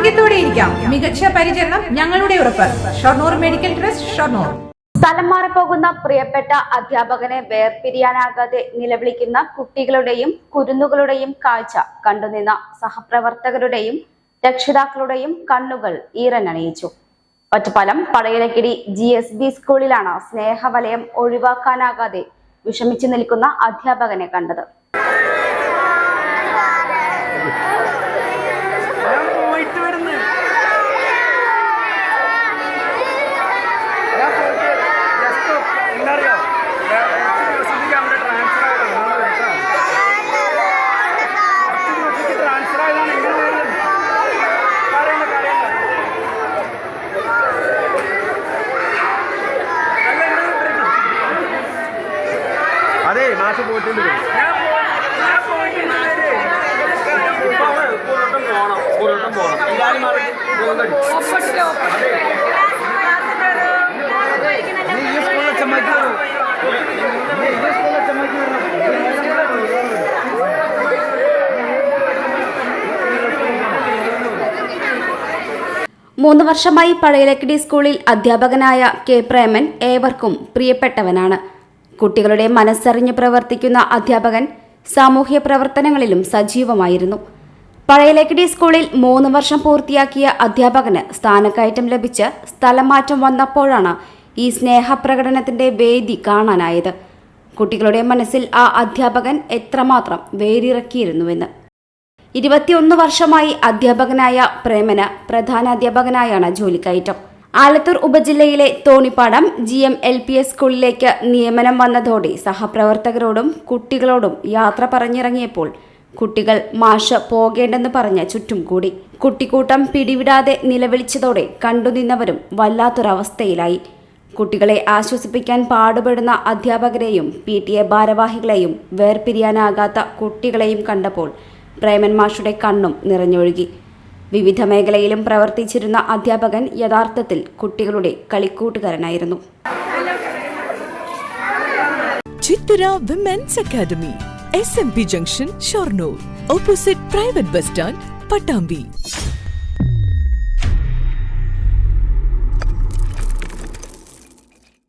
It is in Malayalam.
ആരോഗ്യത്തോടെ ഇരിക്കാം. മികച്ച പരിചരണം ഞങ്ങളുടെ ഉറപ്പ്. Shoranur medical trust Shoranur. സ്ഥലം മാറിപ്പോകുന്ന പ്രിയപ്പെട്ട അധ്യാപകനെ വേർപിരിയാനാകാതെ നിലവിളിക്കുന്ന കുട്ടികളുടെയും കുരുന്നുകളുടെയും കാഴ്ച കണ്ടുനിന്ന സഹപ്രവർത്തകരുടെയും രക്ഷിതാക്കളുടെയും കണ്ണുകൾ ഈറനണിയിച്ചു. Ottapalam Padayalakkidi G S B സ്കൂളിലാണ് സ്നേഹവലയം ഒഴിവാക്കാനാകാതെ വിഷമിച്ചു നിൽക്കുന്ന അധ്യാപകനെ കണ്ടത്. മാഷ് പോയിട്ടുണ്ട് മൂന്ന് വർഷമായി പഴയലക്കിടി സ്കൂളിൽ അധ്യാപകനായ കെ പ്രേമൻ ഏവർക്കും പ്രിയപ്പെട്ടവനാണ്. കുട്ടികളുടെ മനസ്സറിഞ്ഞ് പ്രവർത്തിക്കുന്ന അധ്യാപകൻ സാമൂഹ്യ പ്രവർത്തനങ്ങളിലും സജീവമായിരുന്നു. പഴയലക്കിടി സ്കൂളിൽ മൂന്ന് വർഷം പൂർത്തിയാക്കിയ അധ്യാപകന് സ്ഥാനക്കയറ്റം ലഭിച്ച് സ്ഥലമാറ്റം വന്നപ്പോഴാണ് ഈ സ്നേഹപ്രകടനത്തിന്റെ വേദി കാണാനായത്. കുട്ടികളുടെ മനസ്സിൽ ആ അധ്യാപകൻ എത്രമാത്രം വേരിറക്കിയിരുന്നുവെന്ന്. ഇരുപത്തിയൊന്ന് വർഷമായി അധ്യാപകനായ പ്രേമന പ്രധാന അധ്യാപകനായാണ് ജോലിക്കയറ്റം. Alathur ഉപജില്ലയിലെ Thonippadam G M L P S സ്കൂളിലേക്ക് നിയമനം വന്നതോടെ സഹപ്രവർത്തകരോടും കുട്ടികളോടും യാത്ര പറഞ്ഞിറങ്ങിയപ്പോൾ കുട്ടികൾ മാഷ് പോകേണ്ടെന്ന് പറഞ്ഞ് ചുറ്റും കൂടി. കുട്ടിക്കൂട്ടം പിടിവിടാതെ നിലവിളിച്ചതോടെ കണ്ടുനിന്നവരും വല്ലാത്തൊരവസ്ഥയിലായി. കുട്ടികളെ ആശ്വസിപ്പിക്കാൻ പാടുപെടുന്ന അധ്യാപകരെയും പി ടി എ ഭാരവാഹികളെയും വേർപിരിയാനാകാത്ത കുട്ടികളെയും കണ്ടപ്പോൾ പ്രേമൻ മാഷുടെ കണ്ണും നിറഞ്ഞൊഴുകി. വിവിധ മേഖലയിലും പ്രവർത്തിച്ചിരുന്ന അധ്യാപകൻ യഥാർത്ഥത്തിൽ കുട്ടികളുടെ കളിക്കൂട്ടുകാരനായിരുന്നു. Chithura women's academy S M P junction Shoranur opposite private bus stand Pattambi